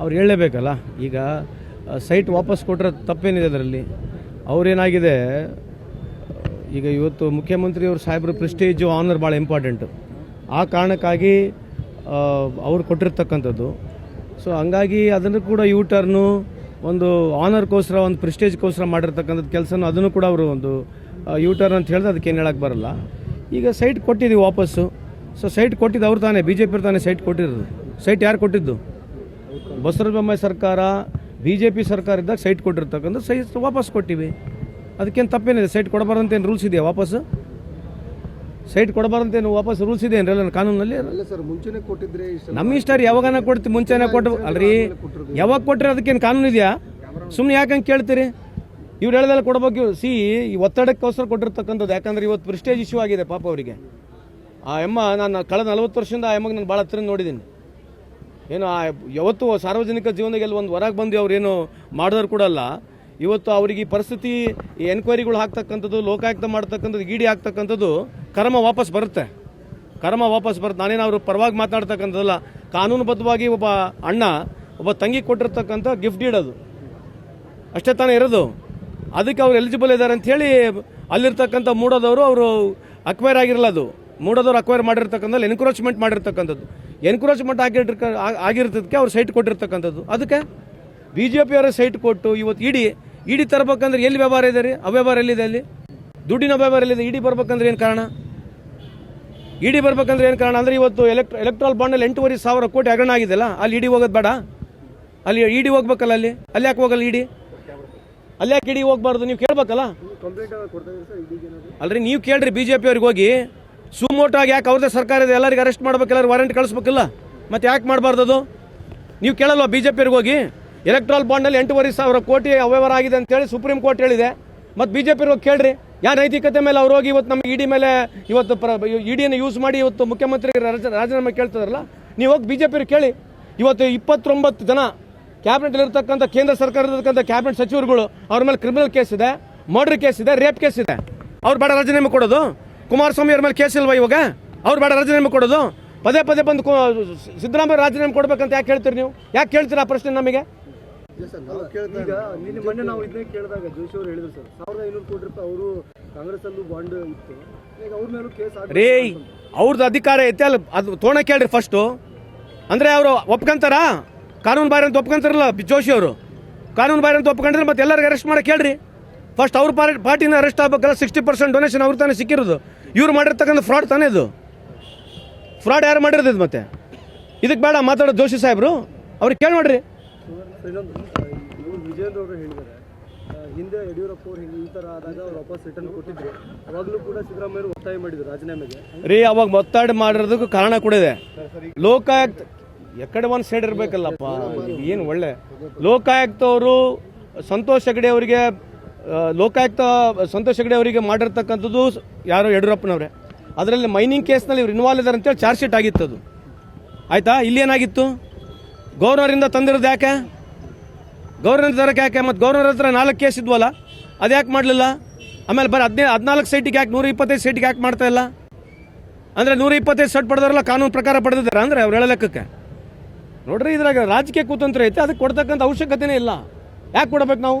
ಅವ್ರು ಹೇಳಲೇಬೇಕಲ್ಲ? ಈಗ ಸೈಟ್ ವಾಪಸ್ ಕೊಟ್ಟರೆ ತಪ್ಪೇನಿದೆ ಅದರಲ್ಲಿ? ಅವ್ರೇನಾಗಿದೆ, ಈಗ ಇವತ್ತು ಮುಖ್ಯಮಂತ್ರಿಯವರು ಸಾಹೇಬ್ರ ಪ್ರೆಸ್ಟೇಜು ಆನರ್ ಭಾಳ ಇಂಪಾರ್ಟೆಂಟು ಆ ಕಾರಣಕ್ಕಾಗಿ ಅವ್ರು ಕೊಟ್ಟಿರ್ತಕ್ಕಂಥದ್ದು. ಸೊ ಹಂಗಾಗಿ ಅದನ್ನು ಕೂಡ ಯೂ ಟರ್ನು ಒಂದು ಆನರ್ಗೋಸ್ಕರ ಒಂದು ಪ್ರೆಸ್ಟೇಜ್ಗೋಸ್ಕರ ಮಾಡಿರ್ತಕ್ಕಂಥದ್ದು ಕೆಲಸನೂ ಅದನ್ನು ಕೂಡ ಅವರು ಒಂದು ಯೂ ಟರ್ನ್ ಅಂತ ಹೇಳಿದ್ರೆ ಅದಕ್ಕೆ ಏನು ಹೇಳಕ್ಕೆ ಬರಲ್ಲ. ಈಗ ಸೈಟ್ ಕೊಟ್ಟಿದ್ದೀವಿ ವಾಪಸ್ಸು. ಸೊ ಸೈಟ್ ಕೊಟ್ಟಿದ್ದು ಅವ್ರು ತಾನೇ ಬಿ ಜೆ ಪಿ ತಾನೇ ಸೈಟ್ ಕೊಟ್ಟಿರೋದು. ಸೈಟ್ ಯಾರು ಕೊಟ್ಟಿದ್ದು? ಬಸವರಾಜ ಸರ್ಕಾರ ಬಿ ಜೆ ಪಿ ಸರ್ಕಾರ ಇದ್ದಾಗ ಸೈಟ್ ಕೊಟ್ಟಿರ್ತಕ್ಕಂಥ ಸೈಟ್ ವಾಪಸ್ ಕೊಟ್ಟಿವಿ. ಅದಕ್ಕೇನು ತಪ್ಪೇನಿದೆ? ಸೈಟ್ ಕೊಡಬಾರ್ದಂತ ಏನು ರೂಲ್ಸ್ ಇದೆಯಾ ವಾಪಸ್ಸು ಸೈಟ್ ಕೊಡಬಾರ್ದಂತೇನು ವಾಪಸ್ ರೂಲ್ಸ್ ಇದೆ ಏನ್ರಲ್ಲ ಕಾನೂನಲ್ಲಿ? ನಮ್ಮ ಇಷ್ಟ ರೀ ಯಾವಾಗನ ಕೊಡ್ತೀವಿ ಮುಂಚೆನೆ ಕೊಟ್ಟು ಅಲ್ರಿ ಯಾವಾಗ ಕೊಟ್ಟರೆ ಅದಕ್ಕೇನು ಕಾನೂನು ಇದೆಯಾ? ಸುಮ್ಮನೆ ಯಾಕಂಗೆ ಕೇಳ್ತೀರಿ? ಇವ್ರು ಹೇಳ್ದಲ್ಲ ಕೊಡ್ಬೇಕು ಸಿ ಈ ಒತ್ತಡಕ್ಕೋಸ್ಕರ ಕೊಟ್ಟಿರ್ತಕ್ಕಂಥದ್ದು ಯಾಕಂದ್ರೆ ಇವತ್ತು ಪ್ರಿಸ್ಟೇಜ್ ಇಶ್ಯೂ ಆಗಿದೆ ಪಾಪ ಅವರಿಗೆ. ಆ ಎಮ್ಮ ನಾನು ಕಳೆದ ನಲವತ್ತು ವರ್ಷದಿಂದ ಆ ಎಮ್ಮಗೆ ನಾನು ಭಾಳ ಹತ್ರ ನೋಡಿದ್ದೀನಿ. ಏನು ಯಾವತ್ತು ಸಾರ್ವಜನಿಕ ಜೀವನದಲ್ಲಿ ಒಂದು ಹೊರಗೆ ಬಂದು ಅವ್ರು ಏನು ಮಾಡಿದವ್ರು ಕೂಡ ಅಲ್ಲ. ಇವತ್ತು ಅವರಿಗೆ ಈ ಪರಿಸ್ಥಿತಿ ಎನ್ಕ್ವೈರಿಗಳು ಹಾಕ್ತಕ್ಕಂಥದ್ದು, ಲೋಕಾಯುಕ್ತ ಮಾಡ್ತಕ್ಕಂಥದ್ದು ಗಿಡಿ ಹಾಕ್ತಕ್ಕಂಥದ್ದು ಕರ್ಮ ವಾಪಸ್ ಬರುತ್ತೆ. ಕರ್ಮ ವಾಪಸ್ ಬರುತ್ತೆ. ನಾನೇನು ಅವರು ಪರವಾಗಿ ಮಾತನಾಡ್ತಕ್ಕಂಥದ್ದಲ್ಲ. ಕಾನೂನುಬದ್ಧವಾಗಿ ಒಬ್ಬ ಅಣ್ಣ, ಒಬ್ಬ ತಂಗಿ ಕೊಟ್ಟಿರ್ತಕ್ಕಂಥ ಗಿಫ್ಟ್ ಇಡೋದು ಅಷ್ಟೇ ತಾನೇ ಇರೋದು. ಅದಕ್ಕೆ ಅವ್ರು ಎಲಿಜಿಬಲ್ ಇದ್ದಾರೆ ಅಂತ ಹೇಳಿ ಅಲ್ಲಿರ್ತಕ್ಕಂಥ ಮೂಡೋದವರು ಅವರು ಅಕ್ವೈರ್ ಆಗಿರಲ್ಲ ಅದು. ಮೂಡೋದವ್ರು ಅಕ್ವೈರ್ ಮಾಡಿರ್ತಕ್ಕಂಥದ್ದು ಎನ್ಕ್ರೋಚ್ಮೆಂಟ್ ಮಾಡಿರ್ತಕ್ಕಂಥದ್ದು. ಎನ್ಕ್ರೋಚ್ಮೆಂಟ್ ಆಗಿರ್ತಕ್ಕ ಆಗಿರ್ತದಕ್ಕೆ ಅವ್ರು ಸೈಟ್ ಕೊಟ್ಟಿರ್ತಕ್ಕಂಥದ್ದು. ಅದಕ್ಕೆ ಬಿ ಜೆ ಪಿಯವರ ಸೈಟ್ ಕೊಟ್ಟು ಇವತ್ತು ಇಡಿ ಇಡಿ ತರಬೇಕಂದ್ರೆ ಎಲ್ಲಿ ವ್ಯವಹಾರ ಇದೆ ರೀ? ಅವ್ಯವಹಾರ ಎಲ್ಲಿದೆ ಅಲ್ಲಿ? ದುಡ್ಡಿನ ವ್ಯವಹಾರ ಎಲ್ಲಿದೆ? ಇಡಿ ಬರ್ಬೇಕಂದ್ರೆ ಏನು ಕಾರಣ? ಇಡಿ ಬರ್ಬೇಕಂದ್ರೆ ಏನು ಕಾರಣ? ಅಂದ್ರೆ ಇವತ್ತು ಎಲೆಕ್ಟ್ ಎಲೆಕ್ಟ್ರಾಲ್ ಬಾಂಡಲ್ಲಿ ಎಂಟೂವರೆ ಸಾವಿರ ಕೋಟಿ ಹಗರಣ ಆಗಿದೆಲ್ಲ ಅಲ್ಲಿ ಇಡಿ ಹೋಗೋದು ಬೇಡ. ಅಲ್ಲಿ ಇಡಿ ಹೋಗ್ಬೇಕಲ್ಲ ಅಲ್ಲಿ? ಅಲ್ಲಿ ಯಾಕೆ ಹೋಗಲ್ಲ ಇಡಿ? ಅಲ್ಲಿ ಯಾಕೆ ಇಡಿ ಹೋಗ್ಬಾರ್ದು? ನೀವು ಕೇಳ್ಬೇಕಲ್ಲ? ಅಲ್ರಿ, ನೀವು ಕೇಳ್ರಿ ಬಿ ಜೆ ಪಿ ಅವ್ರಿಗೆ ಹೋಗಿ. ಸುಮೋಟಾಗಿ ಯಾಕೆ ಅವ್ರದೇ ಸರ್ಕಾರ ಇದೆ? ಎಲ್ಲರಿಗೆ ಅರೆಸ್ಟ್ ಮಾಡ್ಬೇಕು ಎಲ್ಲರೂ ವಾರಂಟ್ ಕಳಿಸ್ಬೇಕಿಲ್ಲ? ಮತ್ತೆ ಯಾಕೆ ಮಾಡಬಾರ್ದು ನೀವು ಕೇಳಲ್ವಾ ಬಿ ಜೆ ಪಿರ್ಗೆ ಹೋಗಿ ಎಲೆಕ್ಟ್ರಾಲ್ ಬಾಂಡಲ್ಲಿ ಎಂಟೂವರೆ ಸಾವಿರ ಕೋಟಿ ಅವ್ಯವಹಾರ ಆಗಿದೆ ಅಂತೇಳಿ ಸುಪ್ರೀಂ ಕೋರ್ಟ್ ಹೇಳಿದೆ. ಮತ್ತು ಬಿ ಜೆ ಪಿರ್ಗೆ ಹೋಗಿ ಕೇಳ್ರಿ. ಯಾವ ನೈತಿಕತೆ ಮೇಲೆ ಅವ್ರು ಹೋಗಿ ಇವತ್ತು ನಮ್ಮ ಇಡಿ ಮೇಲೆ ಇವತ್ತು ಪ್ರ ಇಡಿಯನ್ನು ಯೂಸ್ ಮಾಡಿ ಇವತ್ತು ಮುಖ್ಯಮಂತ್ರಿ ರಾಜ- ರಾಜೀನಾಮೆ ಕೇಳ್ತಿದಾರಲ್ಲ, ನೀವು ಹೋಗಿ ಬಿ ಜೆ ಪಿರ್ ಕೇಳಿ. ಇವತ್ತು ಇಪ್ಪತ್ತೊಂಬತ್ತು ಜನ ಕ್ಯಾಬಿನೆಟ್ ಇರ್ತಕ್ಕಂಥ ಕೇಂದ್ರ ಸರ್ಕಾರದಕ್ಕಂಥ ಕ್ಯಾಬಿನೆಟ್ ಸಚಿವರುಗಳು ಅವ್ರ ಮೇಲೆ ಕ್ರಿಮಿನಲ್ ಕೇಸ್ ಇದೆ ಮರ್ಡರ್ ಕೇಸ್ ಇದೆ ರೇಪ್ ಕೇಸ್ ಇದೆ. ಅವ್ರು ಬೇಡ ರಾಜೀನಾಮೆ ಕೊಡೋದು. ಕುಮಾರಸ್ವಾಮಿ ಅವ್ರ ಮೇಲೆ ಕೇಸ್ ಇಲ್ವಾ ಇವಾಗ? ಅವ್ರು ಬೇಡ ರಾಜೀನಾಮೆ ಕೊಡೋದು. ಪದೇ ಪದೇ ಬಂದು ಸಿದ್ದರಾಮಯ್ಯ ರಾಜೀನಾಮೆ ಕೊಡ್ಬೇಕಂತ ಯಾಕೆ ಹೇಳ್ತೀರಿ ನೀವು? ಯಾಕೆ ಕೇಳ್ತೀರಾ ಆ ಪ್ರಶ್ನೆ ನಮಗೆ? ಈಗ ನಿನ್ನೆ ಮೊನ್ನೆ ನಾವು ಇದನ್ನೇ ಕೇಳಿದಾಗ ಜೋಶಿ ಅವರು ಹೇಳಿದ್ರು ಸರ್. ಸಾವಿರದ ಐನೂರು ಕೋಟಿ ರೂಪಾಯಿ ಅವರು ಕಾಂಗ್ರೆಸ್ ಅಲ್ಲೂ ಬಾಂಡ್ ಇತ್ತು. ಈಗ ಅವ್ರ ಮೇಲೂ ಕೇಸ್ ರೀ ಅವ್ರದ್ದು ಅಧಿಕಾರ ಐತೆ ಅಲ್ಲ. ಅದು ತೋಣ ಕೇಳ್ರಿ ಫಸ್ಟು ಅಂದರೆ ಅವರು ಒಪ್ಕೊಂತಾರ? ಕಾನೂನು ಬಾರಿ ಅಂತ ಒಪ್ಕೊಂತಾರಲ್ಲ ಜೋಶಿ ಅವರು? ಕಾನೂನು ಬಾರಿ ಅಂತ ಒಪ್ಕೊಂಡ್ರೆ ಮತ್ತೆ ಎಲ್ಲರಿಗೂ ಅರೆಸ್ಟ್ ಮಾಡಕ್ಕೆ ಹೇಳ್ರಿ. ಫಸ್ಟ್ ಅವ್ರ ಪಾರ್ಟಿ ಪಾರ್ಟಿನ ಅರೆಸ್ಟ್ ಆಗಬೇಕಲ್ಲ ಸಿಕ್ಸ್ಟಿ ಪರ್ಸೆಂಟ್ ಡೊನೇಷನ್ ಅವ್ರ ತಾನೇ ಸಿಕ್ಕಿರೋದು. ಇವ್ರು ಮಾಡಿರ್ತಕ್ಕಂಥ ಫ್ರಾಡ್ ತಾನೇ ಇದು. ಫ್ರಾಡ್ ಯಾರು ಮಾಡಿರೋದು ಇದು ಮತ್ತೆ? ಇದಕ್ಕೆ ಬೇಡ ಮಾತಾಡೋದು ಜೋಶಿ ಸಾಹೇಬ್ರು. ಅವ್ರಿಗೆ ಕೇಳಿ ನೋಡ್ರಿ. ಇನ್ನೊಂದು ಇವರು ವಿಜಯೇಂದ್ರ ಅವರು ಹೇಳಿದ್ದಾರೆ. ಆ, ಹಿಂದೆ ಯಡಿಯೂರಪ್ಪ ಅವರು ಈ ಥರ ಆದಾಗ ಅವ್ರು ವಾಪಸ್ ರಿಟರ್ನ್ ಕೊಟ್ಟಿದ್ರು. ಅವಾಗಲೂ ಕೂಡ ಸಿದ್ದರಾಮಯ್ಯ ಅವರು ಒತ್ತಾಯ ಮಾಡಿದ್ರು ರಾಜೀನಾಮೆಗೆ. ರೀ ಅವಾಗ ಒತ್ತಡ ಮಾಡಿರೋದಕ್ಕೂ ಕಾರಣ ಕೂಡ ಇದೆ. ಲೋಕಾಯುಕ್ತ ಎಕಡೆ ಒಂದು ಸೈಡ್ ಇರಬೇಕಲ್ಲಪ್ಪ ಏನು ಒಳ್ಳೆ. ಲೋಕಾಯುಕ್ತ ಅವರು ಸಂತೋಷ್ ಹೆಗಡೆ ಅವರಿಗೆ ಲೋಕಾಯುಕ್ತ ಸಂತೋಷ್ ಹೆಗಡೆ ಅವರಿಗೆ ಮಾಡಿರ್ತಕ್ಕಂಥದ್ದು ಯಾರು ಯಡಿಯೂರಪ್ಪನವ್ರೆ. ಅದರಲ್ಲಿ ಮೈನಿಂಗ್ ಕೇಸ್ನಲ್ಲಿ ಇವ್ರು ಇನ್ವಾಲ್ವ್ ಇದ್ದಾರೆ ಅಂತೇಳಿ ಚಾರ್ಜ್ ಶೀಟ್ ಆಗಿತ್ತು ಅದು. ಆಯಿತಾ? ಇಲ್ಲಿ ಏನಾಗಿತ್ತು? ಗೌರ್ನರಿಂದ ತಂದಿರೋದು ಯಾಕೆ? ಗೌರ್ನರ್ ತರಕ್ಕೆ ಯಾಕೆ? ಮತ್ತು ಗೌರ್ನರ್ ಹತ್ರ ನಾಲ್ಕು ಕೇಸ್ ಇದ್ವಲ್ಲ ಅದು ಯಾಕೆ ಮಾಡಲಿಲ್ಲ? ಆಮೇಲೆ ಬರೀ ಹದಿನೈದು ಹದಿನಾಲ್ಕು ಸೈಟಿಗೆ ಯಾಕೆ ನೂರ ಇಪ್ಪತ್ತೈದು ಸೈಟಿಗೆ ಯಾಕೆ ಮಾಡ್ತಾ ಇಲ್ಲ? ಅಂದರೆ ನೂರ ಇಪ್ಪತ್ತೈದು ಸೆಟ್ ಪಡೆದಾರಲ್ಲ ಕಾನೂನು ಪ್ರಕಾರ ಪಡೆದಿದ್ದಾರೆ ಅಂದರೆ ಅವ್ರು ಹೇಳೋ ಲೆಕ್ಕಕ್ಕೆ ನೋಡ್ರಿ ಇದ್ರಾಗ ರಾಜಕೀಯ ಕುತಂತ್ರ ಐತೆ, ಅದಕ್ಕೆ ಕೊಡ್ತಕ್ಕಂಥ ಅವಶ್ಯಕತೆನೇ ಇಲ್ಲ. ಯಾಕೆ ಕೊಡ್ಬೇಕು ನಾವು?